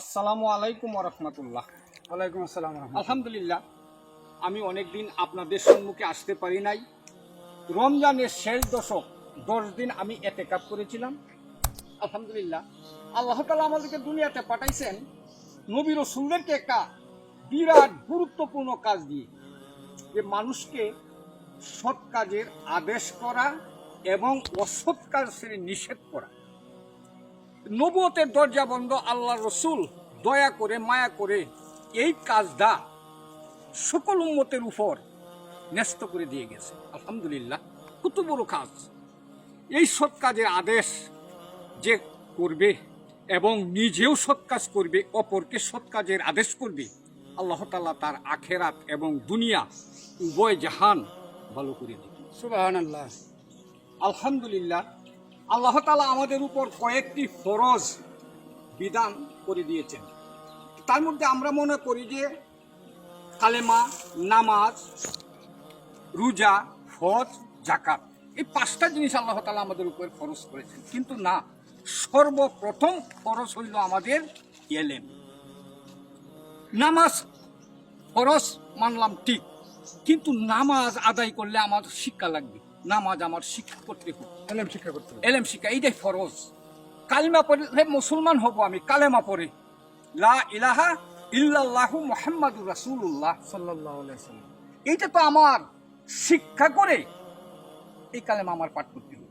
আসসালামু আলাইকুম রহমতুল্লাহ। ওয়ালাইকুম আসসালাম। আলহামদুলিল্লাহ আমি অনেকদিন আপনাদের সম্মুখে আসতে পারি নাই। রমজানের শেষ দশক দশ দিন আমি এতে কাপ করেছিলাম। আলহামদুলিল্লাহ আল্লাহ তালা আমাদেরকে দুনিয়াতে পাঠাইছেন নবী রসুলদেরকে একটা বিরাট গুরুত্বপূর্ণ কাজ দিয়ে যে মানুষকে সৎ কাজের আদেশ করা এবং অসৎ কাজ নিষেধ করা। নবুয়তের দরজা বন্ধ আল্লাহ রসুল দয়া করে মায়া করে এই কাজটা সকল উম্মতের উপর ন্যস্ত করে দিয়ে গেছে। আলহামদুলিল্লাহ কত বড় কাজ। এই সৎ কাজের আদেশ যে করবে এবং নিজেও সৎ কাজ করবে অপরকে সৎ কাজের আদেশ করবে আল্লাহ তাআলা তার আখেরাত এবং দুনিয়া উভয় জাহান ভালো করে দেবে সুবহানাল্লাহ। আলহামদুলিল্লাহ আল্লাহ তালা আমাদের উপর কয়েকটি ফরজ বিধান করে দিয়েছেন। তার মধ্যে আমরা মনে করি যে কালেমা, নামাজ, রোজা ফজ জাকাত এই পাঁচটা জিনিস আল্লাহ তালা আমাদের উপর ফরজ করেছেন। কিন্তু না, সর্বপ্রথম ফরজ হইল আমাদের এলেম। নামাজ ফরজ মানলাম ঠিক, কিন্তু নামাজ আদায় করলে আমার শিক্ষা লাগবে। নামাজ আমার শিক্ষা করতে হবে। এলেম শিক্ষা করতে হবে। এলেম শিক্ষা এইটাই ফরজ। কালিমা পড়লে মুসলমান হব আমি কালেমা পড়ে। লা ইলাহা ইল্লাল্লাহু মুহাম্মাদুর রাসূলুল্লাহ সাল্লাল্লাহু আলাইহি সাল্লাম। এইটা তো আমার শিক্ষা করে এই কালেমা আমার পাঠ করতে হবে।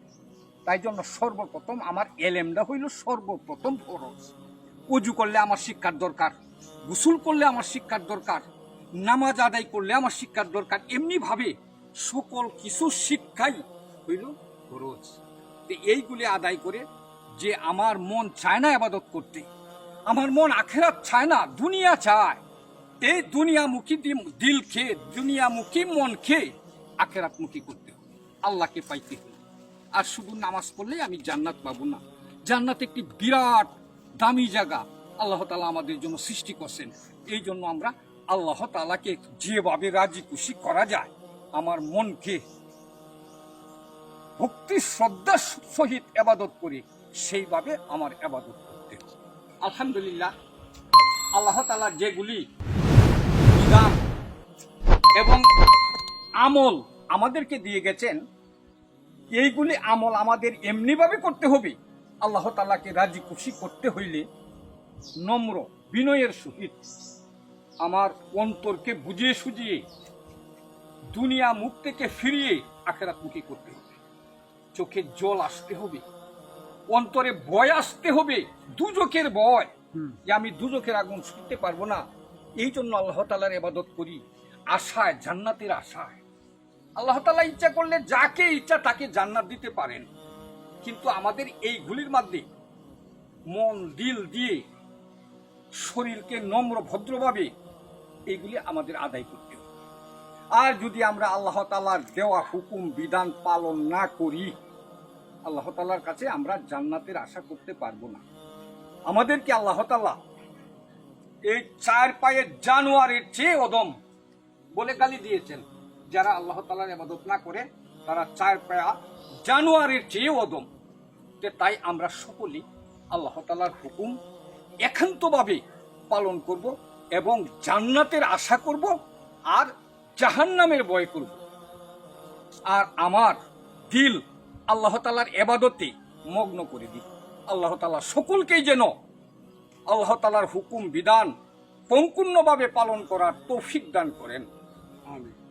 তাই জন্য সর্বপ্রথম আমার এলেমটা হইল সর্বপ্রথম ফরজ। উজু করলে আমার শিক্ষার দরকার গোসল করলে আমার শিক্ষার দরকার নামাজ আদায় করলে আমার শিক্ষার দরকার। এমনি ভাবে সকল কিছু শিক্ষাই হইল ফরজ। তো এইগুলি আদায় করে যে আমার মন চায় না আবাদত করতে, আমার মন আখেরাত চায় না, দুনিয়া চায়। এই দুনিয়ামুখী দিল খেয়ে, দুনিয়ামুখী মন খেয়ে আখেরাতমুখী করতে হবে। আল্লাহকে পাইতে হবে। আর শুধু নামাজ পড়লেই আমি জান্নাত পাবো না। জান্নাত একটি বিরাট দামি জায়গা। আল্লাহ তালা আমাদের জন্য সৃষ্টি করছেন। এই জন্য আমরা আল্লাহ তালাকে যেভাবে রাজি খুশি করা যায় আমার মনকে ভক্তি শ্রদ্ধার সহিত আবাদত করে সেইভাবে আমার আবাদত করতে আলহামদুলিল্লাহ, আল্লাহ তালা যেগুলি বিধান এবং আমল আমাদেরকে দিয়ে গেছেন, এইগুলি আমল আমাদের এমনিভাবে করতে হবে। আল্লাহ তালাকে রাজি খুশি করতে হইলে নম্র বিনয়ের সহিত আমার অন্তরকে বুঝিয়ে সুজিয়ে দুনিয়া মুখ থেকে ফিরিয়ে আখেরাত মুখী করতে হবে। চোখে জল আসতে হবে অন্তরে ভয় আসতে হবে দুজকের ভয়। হুম। যে আমি দুজকের আগুন ছুটতে পারব না এই জন্য আল্লাহ তালার এবাদত করি আশায় জান্নাতের আশায়। আল্লাহ তালা ইচ্ছা করলে যাকে ইচ্ছা তাকে জান্নাত দিতে পারেন। কিন্তু আমাদের এইগুলির মধ্যে মন দিল দিয়ে শরীরকে নম্র ভদ্রভাবে এইগুলি আমাদের আদায় করতে হবে। আর যদি আমরা আল্লাহ তালার দেওয়া হুকুম, বিধান পালন না করি, আল্লাহ তালার কাছে আমরা জান্নাতের আশা করতে পারব না। আমাদেরকে আল্লাহ তালা এই চার পায়ের জানোয়ারের চেয়ে অদম বলে গালি দিয়েছেন। যারা আল্লাহ তালার ইবাদত না করে, তারা চার পায়া জানোয়ারের চেয়ে অদম। তাই আমরা সকলেই আল্লাহ তালার হুকুম একান্তভাবে পালন করব এবং জান্নাতের আশা করব আর জাহান্নামের ভয় করব। আর আমার দিল আল্লাহ তালার এবাদতে মগ্ন করে দিই আল্লাহ তালা সকলকেই যেন আল্লাহ তালার হুকুম বিধান পঙ্কুণ্যভাবে পালন করার তৌফিক দান করেন। আমিন।